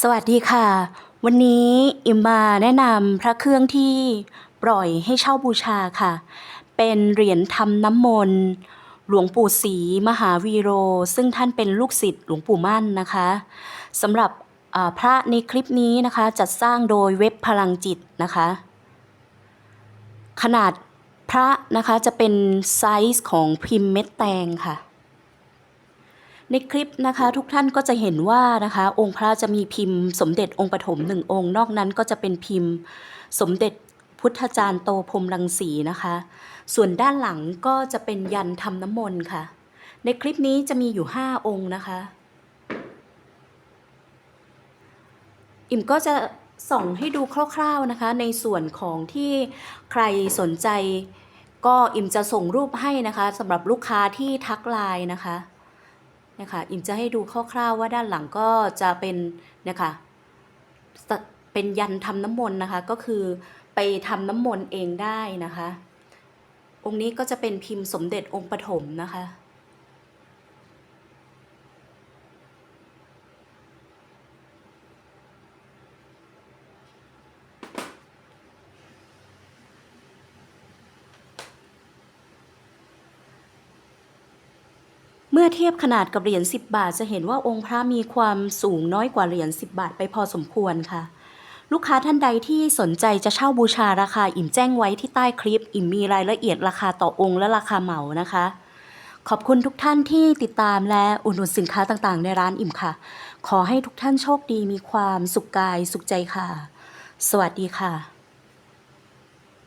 สวัสดีค่ะ วันนี้อิมมาแนะนำพระเครื่องที่ปล่อยให้เช่าบูชาค่ะ เป็นเหรียญทำน้ำมนต์ หลวงปู่ศรีมหาวีโร ซึ่งท่านเป็นลูกศิษย์หลวงปู่มั่นนะคะสำหรับพระในคลิปนี้นะคะ จัดสร้างโดยเว็บพลังจิตนะคะ ขนาดพระนะคะจะเป็นไซส์ของพิมพ์เม็ดแตงค่ะ ในคลิปนะคะทุกท่านก็จะเห็นว่านะคะ องค์พระจะมีพิมพ์สมเด็จองค์ปฐมหนึ่งองค์ นอกนั้นก็จะเป็นพิมพ์สมเด็จพุทธจารย์โตพรมรังสีนะคะ ส่วนด้านหลังก็จะเป็นยันทำน้ำมนต์ค่ะ ในคลิปนี้จะมีอยู่ 5 องค์นะคะ อิ่มก็จะส่องให้ดูคร่าวๆนะคะ ในส่วนของที่ใครสนใจก็อิ่มจะส่งรูปให้นะคะสำหรับลูกค้าที่ทักไลน์นะคะ นะคะอิมจะให้ดูคร่าวๆว่าด้านหลังก็จะเป็นนะคะเป็นยันทำน้ำมนต์นะคะ ก็คือไปทำน้ำมนต์เองได้นะคะ องค์นี้ก็จะเป็นพิมพ์สมเด็จองค์ปฐมนะคะ เมื่อเทียบขนาดกับเหรียญ10 บาท จะเห็นว่าองค์พระมีความสูงน้อยกว่าเหรียญ10 บาทไปพอสมควรค่ะ ลูกค้าท่านใดที่สนใจจะเช่าบูชาราคาอิ่มแจ้งไว้ที่ใต้คลิป อิ่มมีรายละเอียดราคาต่อองค์และราคาเหมานะคะ ขอบคุณทุกท่านที่ติดตามและอุดหนุนสินค้าต่างๆ ในร้านอิ่มค่ะ ขอให้ทุกท่านโชคดีมีความสุขกายสุขใจค่ะ สวัสดีค่ะ